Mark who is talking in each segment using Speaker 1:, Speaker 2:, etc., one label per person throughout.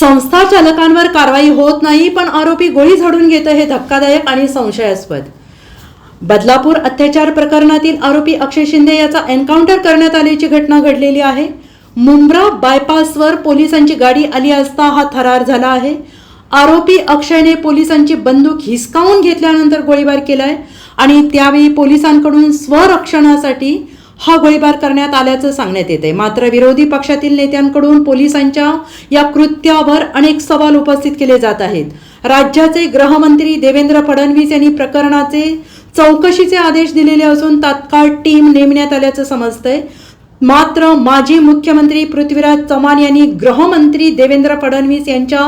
Speaker 1: संस्था चालकांवर कारवाई होत नाही पण आरोपी गोळी झाडून घेतं हे धक्कादायक आणि संशयास्पद. बदलापूर अत्याचार प्रकरणातील आरोपी अक्षय शिंदे याचा एन्काउंटर करण्यात आल्याची घटना घडलेली आहे. मुंब्रा बायपासवर पोलिसांची गाडी आली असता हा थरार झाला आहे. आरोपी अक्षयने पोलिसांची बंदूक हिसकावून घेतल्यानंतर गोळीबार केलाय आणि त्यावेळी पोलिसांकडून स्वरक्षणासाठी हा गोळीबार करण्यात आल्याचं सांगण्यात येते मात्र विरोधी पक्षातील नेत्यांकडून पोलिसांच्या या कृत्यावर अनेक सवाल उपस्थित केले जात आहेत. राज्याचे गृहमंत्री देवेंद्र फडणवीस यांनी प्रकरणाचे चौकशीचे आदेश दिलेले असून तात्काळ टीम नेमण्यात आल्याचं समजतंय. मात्र माजी मुख्यमंत्री पृथ्वीराज चव्हाण यांनी गृहमंत्री देवेंद्र फडणवीस यांच्या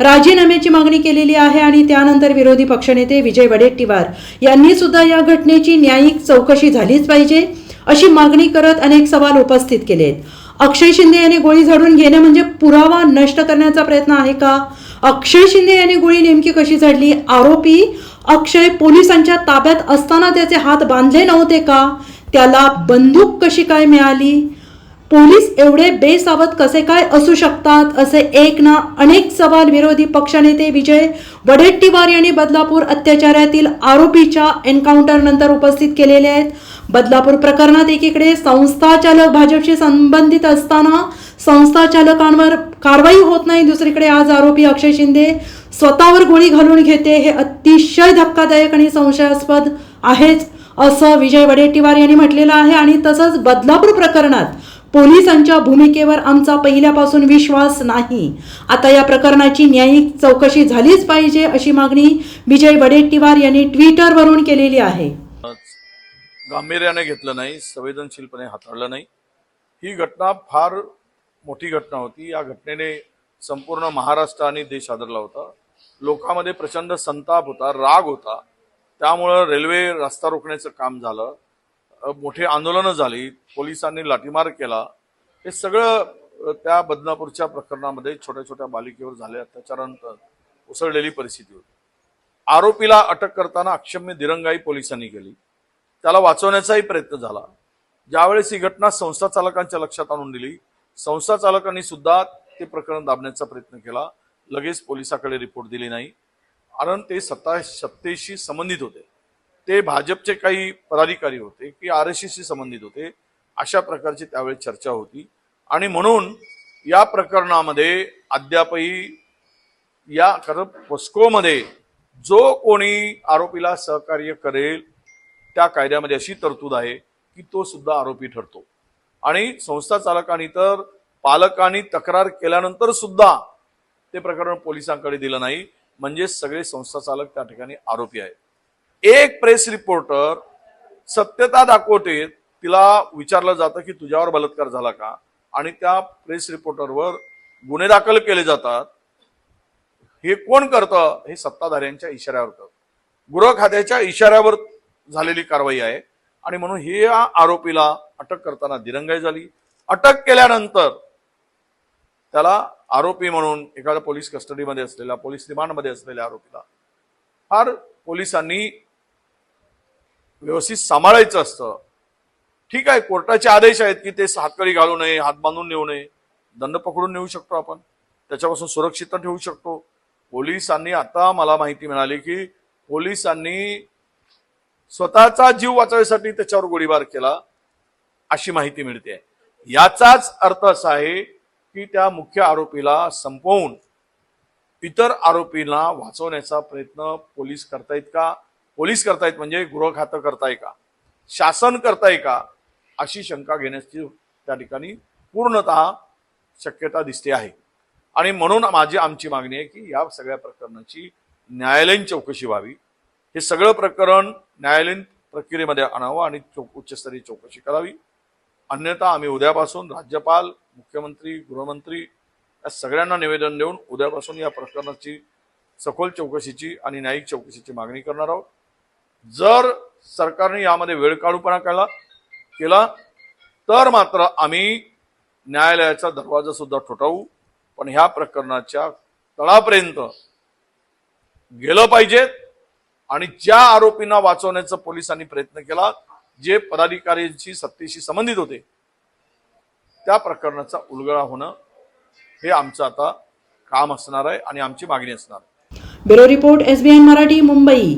Speaker 1: राजीनाम्याची मागणी केलेली आहे आणि त्यानंतर विरोधी पक्षनेते विजय वडेट्टीवार यांनी सुद्धा या घटनेची न्यायिक चौकशी झालीच पाहिजे. अशी मागणी करत अनेक सवाल उपस्थित केलेत. अक्षय शिंदे यांनी गोळी झाडून घेणे म्हणजे पुरावा नष्ट करण्याचा प्रयत्न आहे का? अक्षय शिंदे यांनी गोळी नेमकी कशी झाडली? आरोपी अक्षय पोलिसांच्या ताब्यात असताना त्याचे हात बांधले नव्हते का? त्याला बंदूक कशी काय मिळाली? पोलीस एवढे बेसावत कसे काय असू शकतात? असे एक ना अनेक सवाल विरोधी पक्षनेते विजय वडेट्टीवार यांनी बदलापूर अत्याचारातील आरोपीच्या एन्काउंटर नंतर उपस्थित केलेले आहेत. बदलापूर प्रकरणात एकीकडे संस्था चालक भाजपशी संबंधित असताना संस्था चालकांवर कारवाई होत नाही दुसरीकडे आज आरोपी अक्षय शिंदे स्वतःवर गोळी घालून घेते हे अतिशय धक्कादायक आणि संशयास्पद आहेच असं विजय वडेट्टीवार यांनी म्हटलेलं आहे. आणि तसंच बदलापूर प्रकरणात पोलिसांच्या भूमिकेवर आमचा पहिल्यापासून विश्वास नाही. आता या प्रकरणाची न्यायिक चौकशी झालीच पाहिजे अशी मागणी विजय वडेट्टीवार यांनी ट्विटरवरून केलेली आहे.
Speaker 2: गांभीर्याने घेतलं नाही संवेदनशीलपणे हाताळलं नाही. ही घटना फार मोठी घटना होती. या घटनेने संपूर्ण महाराष्ट्र आणि देश आदरला होता. लोकांमध्ये प्रचंड संताप होता राग होता. त्यामुळं रेल्वे रस्ता रोखण्याचं काम झालं. मोठे मोठी आंदोलनं झाली. पोलिसांनी लाठीमार केला. हे सगळं त्या बदनापूरच्या प्रकरणामध्ये छोट्या छोट्या बालिकेवर झाले. अत्याचारानंतर उसळलेली परिस्थिती होती. आरोपीला अटक करताना अक्षम्य दिरंगाई पोलिसांनी केली. त्याला वाचवण्याचाही प्रयत्न झाला. ज्यावेळेस ही घटना संस्था चालकांच्या लक्षात आणून दिली संस्था चालकांनी सुद्धा ते प्रकरण दाबण्याचा प्रयत्न केला. लगेच पोलिसाकडे रिपोर्ट दिली नाही. कारण ते सत्ता सत्तेशी संबंधित होते. ते भाजपचे काही पदाधिकारी होते की आर एस एसशी संबंधित होते अशा प्रकारची त्यावेळी चर्चा होती. आणि म्हणून या प्रकरणामध्ये अद्यापही या कारण पोस्कोमध्ये जो कोणी आरोपीला सहकार्य करेल त्या कायद्यामध्ये अशी तरतूद आहे की तो सुद्धा आरोपी ठरतो. आणि संस्था चालकांनी तर पालकांनी तक्रार केल्यानंतर सुद्धा ते प्रकरण पोलिसांकडे दिलं नाही. म्हणजे सगळे संस्था चालक त्या ठिकाणी आरोपी आहेत. एक प्रेस रिपोर्टर सत्यता दाखवते तिला विचारलं जातं की तुझ्यावर बलात्कार झाला का? आणि त्या प्रेस रिपोर्टरवर गुन्हे दाखल केले जातात. हे कोण करतं? हे सत्ताधाऱ्यांच्या इशाऱ्यावर करतं. गृह खात्याच्या इशाऱ्यावर झालेली कारवाई आहे. आणि म्हणून हे या आरोपीला अटक करताना दिरंगाई झाली. अटक केल्यानंतर त्याला आरोपी म्हणून एखाद्या पोलीस कस्टडीमध्ये असलेल्या पोलीस रिमांडमध्ये असलेल्या आरोपीला फार पोलिसांनी व्यवस्थित सांभाळायचं असतं. ठीक आहे कोर्टाचे आदेश आहेत की ते हातकडी घालू नये हात बांधून नेऊ नये दंड पकडून नेऊ शकतो आपण. त्याच्यापासून सुरक्षित ठेवू शकतो. पोलिसांनी आता मला माहिती मिळाली की पोलिसांनी स्वतःचा जीव वाचवण्यासाठी त्याच्यावर गोळीबार केला अशी माहिती मिळते. याचाच अर्थ असा आहे की त्या मुख्य आरोपीला संपवून इतर आरोपींना वाचवण्याचा प्रयत्न पोलीस करतायत का? पोलीस करतायत म्हणजे गृह खातं करताय का? शासन करताय का? अशी शंका घेण्याची त्या ठिकाणी पूर्णतः शक्यता दिसते आहे. आणि म्हणून माझी आमची मागणी आहे की या सगळ्या प्रकरणाची न्यायालयीन चौकशी व्हावी. हे सगळं प्रकरण न्यायालयीन प्रक्रियेमध्ये आणावं आणि चौ उच्चस्तरीय चौकशी करावी. अन्यथा आम्ही उद्यापासून राज्यपाल मुख्यमंत्री गृहमंत्री या सगळ्यांना निवेदन देऊन उद्यापासून या प्रकरणाची सखोल चौकशीची आणि न्यायिक चौकशीची मागणी करणार आहोत. जर सरकारने यामध्ये वेळ काढूपणा केला केला तर मात्र आम्ही न्यायालयाचा दरवाजा सुद्धा ठोठावू. पण ह्या प्रकरणाच्या तळापर्यंत गेलं पाहिजेत आणि ज्या आरोपींना वाचवण्याचा पोलिसांनी प्रयत्न केला जे पदाधिकाऱ्यांशी सत्तेशी संबंधित होते त्या प्रकरणाचा उलगडा होणं हे आमचं आता काम असणार आहे आणि आमची मागणी असणार आहे.
Speaker 1: Bureau report SBI Marathi Mumbai.